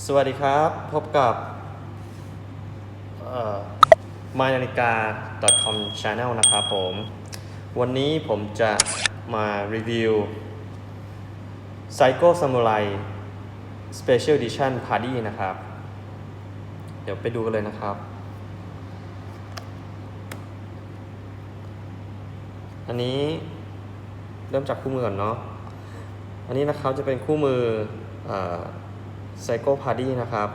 สวัสดีครับ พบกับ m y n a n i k a com channel นะครับผม วันนี้ผมจะมารีวิว Psycho Samurai Special Edition Party นะครับ เดี๋ยวไปดูกันเลยนะครับ อันนี้เริ่มจากคู่มือก่อนเนาะ อันนี้นะครับจะเป็นคู่มือ ไซโ Psycho Party นะครับ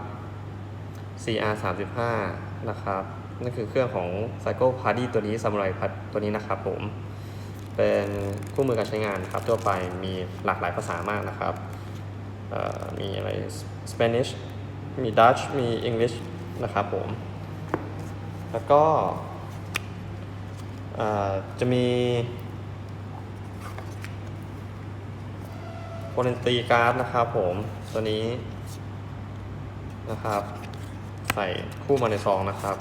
CR 35นะครับ นั่นคือเครื่องของ Psycho Party ตัวนี้ Samurai Pad ตัวนี้นะครับผม เป็นคู่มือการใช้งานครับทั่วไปมีหลากหลายภาษามากนะครับ มีอะไร Spanish มี Dutch มี English นะครับผม แล้วก็จะมีโ o ลนตีการ์ดนะครับผม ตัวนี้ นะครับ ใส่คู่มาในซองนะครับ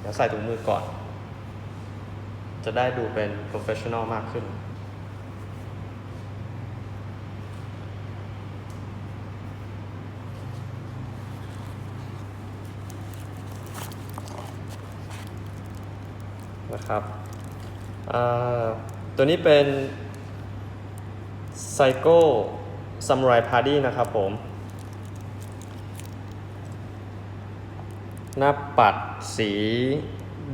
เดี๋ยวใส่ถุงมือก่อน จะได้ดูเป็น professional มากขึ้น นะครับตัวนี้เป็น Psycho Samurai Party นะครับผม หน้าปัดสี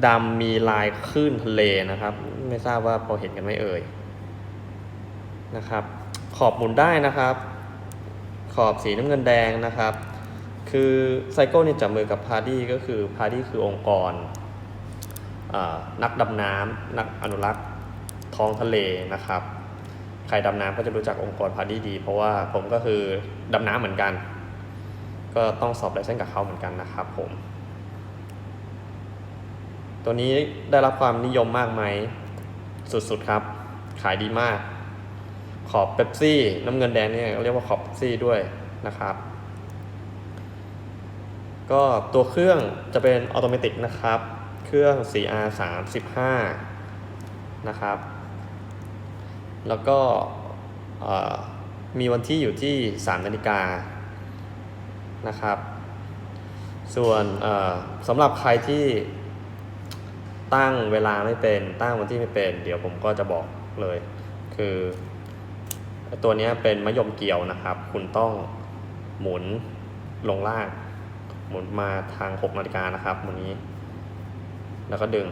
ดำมีลายคลื่นทะเลนะครับ ไม่ทราบว่าพอเห็นกันไหมเอ่ยนะครับ ขอบหมุนได้นะครับ ขอบสีน้ำเงินแดงนะครับ คือไซโก้เนี่ยจับมือกับพาร์ดี้ก็คือพาร์ดี้คือองค์กร นักดำน้ำนักอนุรักษ์ท้องทะเลนะครับ ใครดำน้ำก็จะรู้จักองค์กรพาร์ดี้ดี เพราะว่าผมก็คือดำน้ำเหมือนกัน ก็ต้องสอบไลเซนส์กับเขาเหมือนกันนะครับผม ตัวนี้ได้รับความนิยมมากไหมสุดๆครับ ขายดีมาก ขอบเ e ปซี่น้ำเงินแดงเนี่ยเรียกว่าขอบเ e ปซี่ด้วยนะครับ ก็ตัวเครื่องจะเป็นออโตเมติกนะครับ เครื่อง CR 35นะครับ แล้วก็มีวันที่อยู่ที่ 3 นาฬิกานะครับ ส่วนสำหรับใครที่ตั้งเวลาไม่เป็นตั้งวันที่ไม่เป็น เดี๋ยวผมก็จะบอกเลย คือตัวนี้เป็นมะยมเกี่ยวนะครับ คุณต้องหมุนลงล่าง หมุนมาทาง 6 นาฬิกานะครับวันนี้ แล้วก็ดึง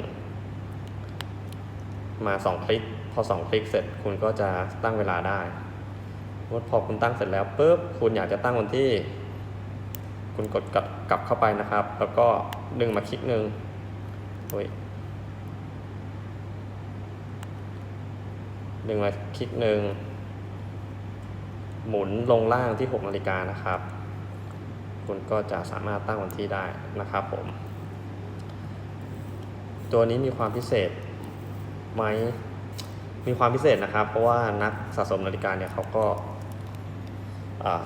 มา2คลิก พอ2คลิกเสร็จคุณก็จะตั้งเวลาได้ว่าพอคุณตั้งเสร็จแล้วปุ๊บคุณอยากจะตั้งวันที่ คุณกดกลับกลับเข้าไปนะครับ แล้วก็ดึงมาคลิกหนึ่งโอ้ยดึงมาคลิกหนึ่งหมุนลงล่างที่ 6 นาฬิกานะครับ คุณก็จะสามารถตั้งวันที่ได้นะครับผม ตัวนี้มีความพิเศษไหมมีความพิเศษนะครับ เพราะว่านักสะสมนาฬิกาเนี่ยเขาก็อา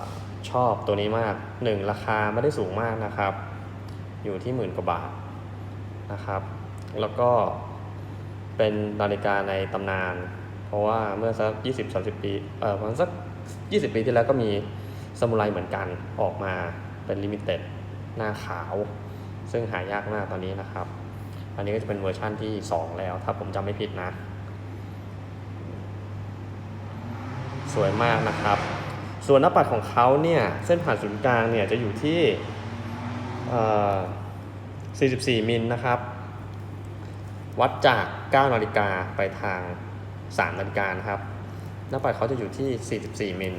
ชอบตัวนี้มากหนึ่งราคาไม่ได้สูงมากนะครับ อยู่ที่หมื่นกว่าบาทนะครับ แล้วก็เป็นนาฬิกาในตำนาน เพราะว่าเมื่อสัก20-30 ปีเอ่อประมาณสัก 20 ปีที่แล้วก็มีสมุไรเหมือนกันออกมาเป็นลิมิเต็ดหน้าขาว ซึ่งหายากมากตอนนี้นะครับ อันนี้ก็จะเป็นเวอร์ชั่นที่ 2 แล้ว ถ้าผมจำไม่ผิดนะ สวยมากนะครับ ส่วนหน้าปัดของเขาเนี่ยเส้นผ่านศูนย์กลางเนี่ยจะอยู่ที่เอ่อ44 มิลนะครับ วัดจาก 9 นาฬิกาไปทาง 3 นาฬิกานะครับ หน้าปัดเขาจะอยู่ที่ 44 มิล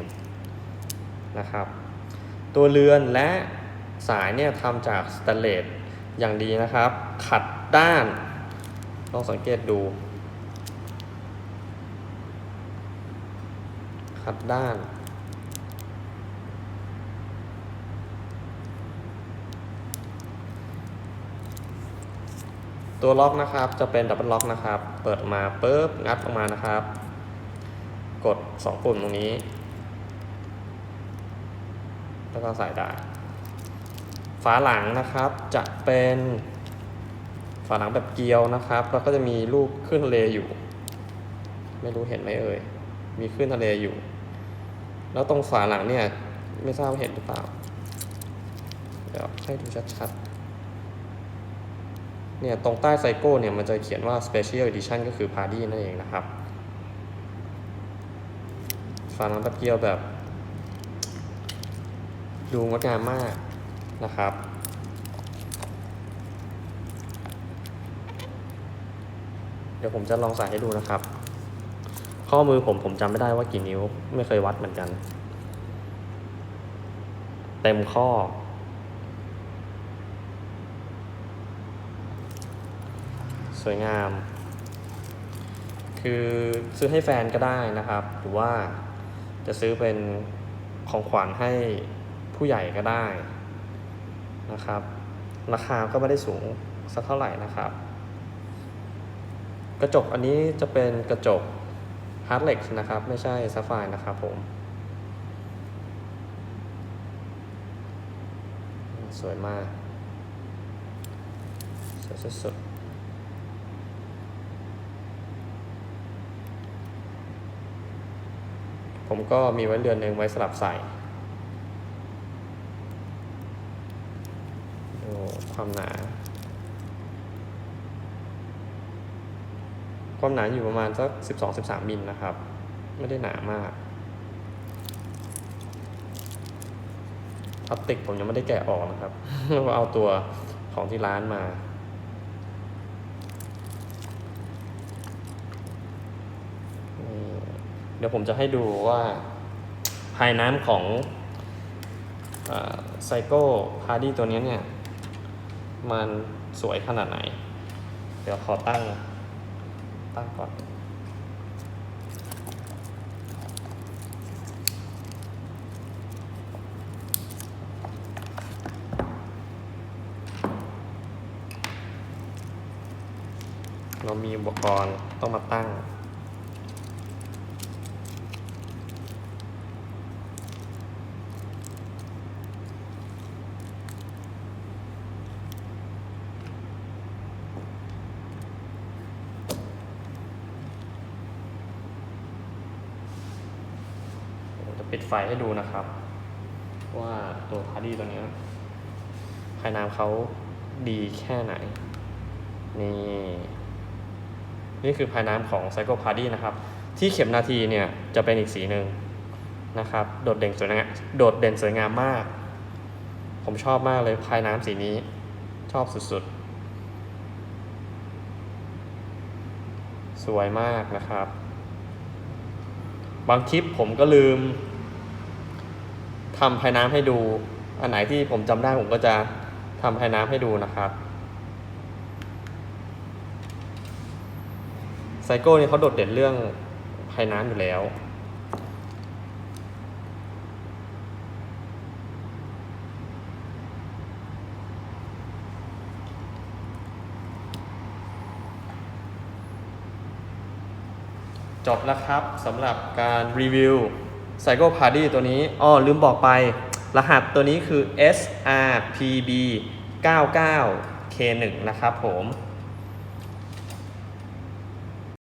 นะครับ ตัวเรือนและสายเนี่ยทำจากสแตนเลสอย่างดีนะครับ ขัด ด้านต้องสังเกตดู ขัดด้าน ตัวล็อกนะครับจะเป็นดับเบิลล็อกนะครับ เปิดมาปุ๊บงัดออกมานะครับ กด 2 ปุ่มตรงนี้ แล้วก็ใส่ได้ ฝาหลังนะครับจะเป็น ฝาหลังแบบเกลียวนะครับ แล้วก็จะมีรูปขึ้นทะเลอยู่ ไม่รู้เห็นไหมเอ่ย มีขึ้นทะเลอยู่ แล้วตรงฝาหลังเนี่ย ไม่ทราบว่าเห็นหรือเปล่า เดี๋ยวให้ดูชัดๆ เนี่ยตรงใต้ไซโก้เนี่ยมันจะเขียนว่า Special Edition ก็คือ Party นั่นเองนะครับ ฝาหลังแบบเกลียวแบบ ดูงดงามมากนะครับ เดี๋ยวผมจะลองใส่ให้ดูนะครับ ข้อมือผมผมจำไม่ได้ว่ากี่นิ้ว ไม่เคยวัดเหมือนกัน เต็มข้อ สวยงาม คือซื้อให้แฟนก็ได้นะครับ หรือว่าจะซื้อเป็นของขวัญให้ผู้ใหญ่ก็ได้นะครับ ราคาก็ไม่ได้สูงสักเท่าไหร่นะครับ กระจกอันนี้จะเป็นกระจกฮาร์ดเล็กนะครับ ไม่ใช่ซัฟไฟนะครับผม สวยมาก สวยสุดๆผมก็มีไว้เรือนหนึ่งไว้สลับใส่ดูความหนา ความหนาอยู่ประมาณสัก 12-13มิลนะครับ ไม่ได้หนามากพลาสติกผมยังไม่ได้แกะออกนะครับว่าเอาตัวของที่ร้านมา เดี๋ยวผมจะให้ดูว่าภายน้ำของไซโก้พาร์ดี้ตัวนี้เนี่ย มันสวยขนาดไหน เดี๋ยวขอตั้ง ตั้งก่อนเรามีอุปกรณ์ต้องมาตั้ง ปิดไฟให้ดูนะครับ ว่าตัวพาร์ดี้ตัวนี้ภายน้ำเขาดีแค่ไหน นี่ นี่คือภายน้ำของ Psycho Party นะครับ ที่เข็มนาทีเนี่ยจะเป็นอีกสีหนึ่งนะครับ โดดเด่นสวยงามโดดเด่นสวยงามมาก ผมชอบมากเลยภายน้ำสีนี้ ชอบสุดๆ สวยมากนะครับ บางคลิปผมก็ลืม ทำภายน้ำให้ดู อันไหนที่ผมจำได้ผมก็จะทำภายน้ำให้ดูนะครับไซโก้เนี่ยเขาโดดเด่นเรื่องภายน้ำอยู่แล้วจบแล้วครับสำหรับการรีวิว ไซโกพาร์ดี้ตัวนี้อ้อลืมบอกไป รหัสตัวนี้คือ SRPB 99K1 นะครับผม